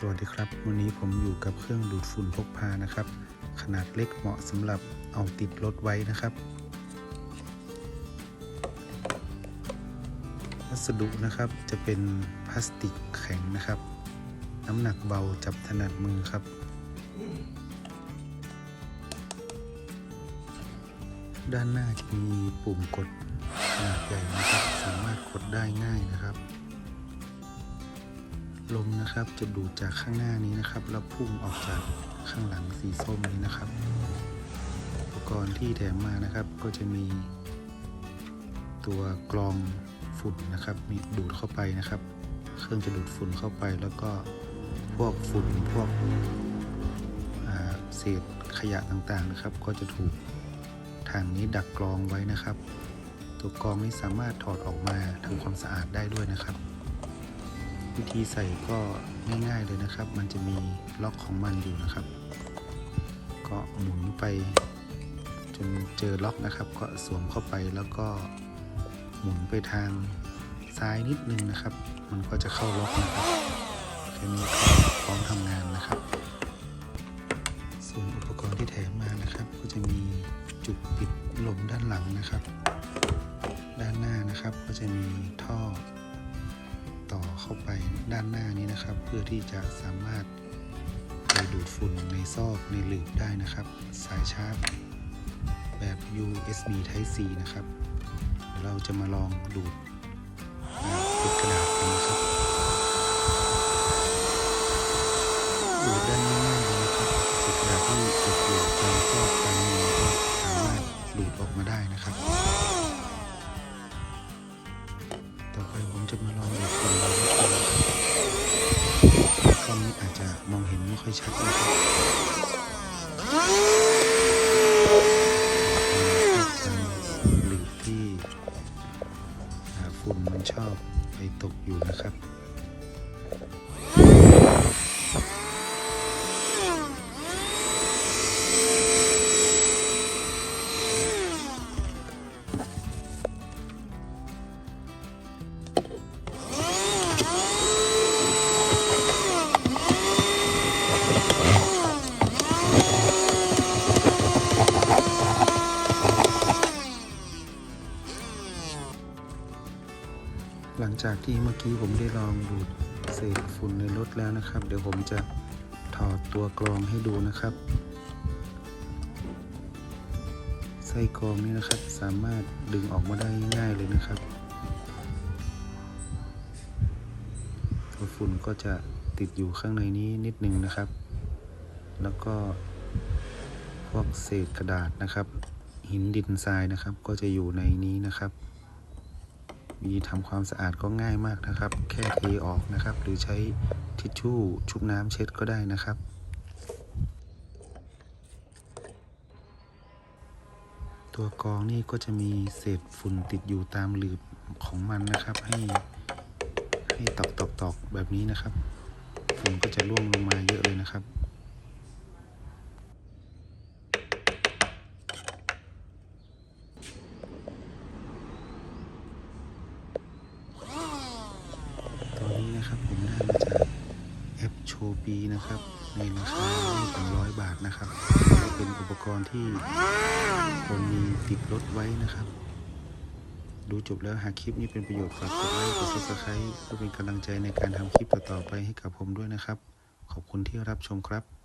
สวัสดีครับ วันนี้ผมอยู่กับเครื่องดูดฝุ่นพกพานะครับ ขนาดเล็กเหมาะสำหรับเอาติดรถไว้นะครับวัสดุนะครับจะเป็นพลาสติกแข็งนะครับ น้ำหนักเบาจับถนัดมือครับ ด้านหน้าจะมีปุ่มกดขนาดใหญ่นะครับ สามารถกดได้ง่ายนะครับ ลมนะครับจะดูดจากข้างหน้านี้นะครับ แล้วพุ่งออกจากข้างหลังสีส้มนี้นะครับ อุปกรณ์ที่แถมมานะครับก็จะมีตัวกรองฝุ่นนะครับ มีดูดเข้าไปนะครับ เครื่องจะดูดฝุ่นเข้าไปแล้วก็พวกฝุ่นพวกเศษขยะต่างๆนะครับ ก็จะถูกทางนี้ดักกรองไว้นะครับ ตัวกรองนี้สามารถถอดออกมาทำความสะอาดได้ด้วยนะครับ วิธีใส่ก็ง่ายๆเลยนะครับ มันจะมีล็อกของมันอยู่นะครับ ก็หมุนไปจนเจอล็อกนะครับ ก็สวมเข้าไปแล้วก็หมุนไปทางซ้ายนิดนึงนะครับ มันก็จะเข้าล็อกนะครับแค่นี้ก็พร้อมทำงานนะครับ ส่วนอุปกรณ์ที่แถมมานะครับ ก็จะมีจุกปิดลมด้านหลังนะครับ ด้านหน้านะครับก็จะมีท่อ ต่อเข้าไปด้านหน้านี้นะครับ เพื่อที่จะสามารถไปดูดฝุ่นในซอกในหลืบได้นะครับ สายชาร์จแบบ USB Type C นะครับ เราจะมาลองดูด องเห็นไม่ หลังจากที่เมื่อกี้ผมได้ลองดูดเศษฝุ่นในรถแล้วนะครับ เดี๋ยวผมจะถอดตัวกรองให้ดูนะครับ ไส้กรองนี้นะครับสามารถดึงออกมาได้ง่ายเลยนะครับ ตัวฝุ่นก็จะติดอยู่ข้างในนี้นิดนึงนะครับ แล้วก็พวกเศษกระดาษนะครับ หินดินทรายนะครับ ก็จะอยู่ในนี้นะครับ วิธีทำความสะอาดก็ง่ายมากนะครับ แค่เทออกนะครับ หรือใช้ทิชชู่ชุบน้ำเช็ดก็ได้นะครับตัวกรองนี่ก็จะมีเศษฝุ่นติดอยู่ตามหลืบของมันนะครับ ให้ให้ตอกตอกตอกแบบนี้นะครับ ฝุ่นก็จะร่วงลงมาเยอะเลยนะครับ ตอนนี้นะครับผมได้มาจากแอปโชปีนะครับในราคาไม่ถึงร้อยบาทนะครับก็เป็นอุปกรณ์ที่คนมีติดรถไว้นะครับ ดูจบแล้วหากคลิปนี้เป็นประโยชน์ฝากกดไลค์กดซับสไครต์เพื่อเป็นกำลังใจในการทำคลิปต่อๆไปให้กับผมด้วยนะครับ ขอบคุณที่รับชมครับ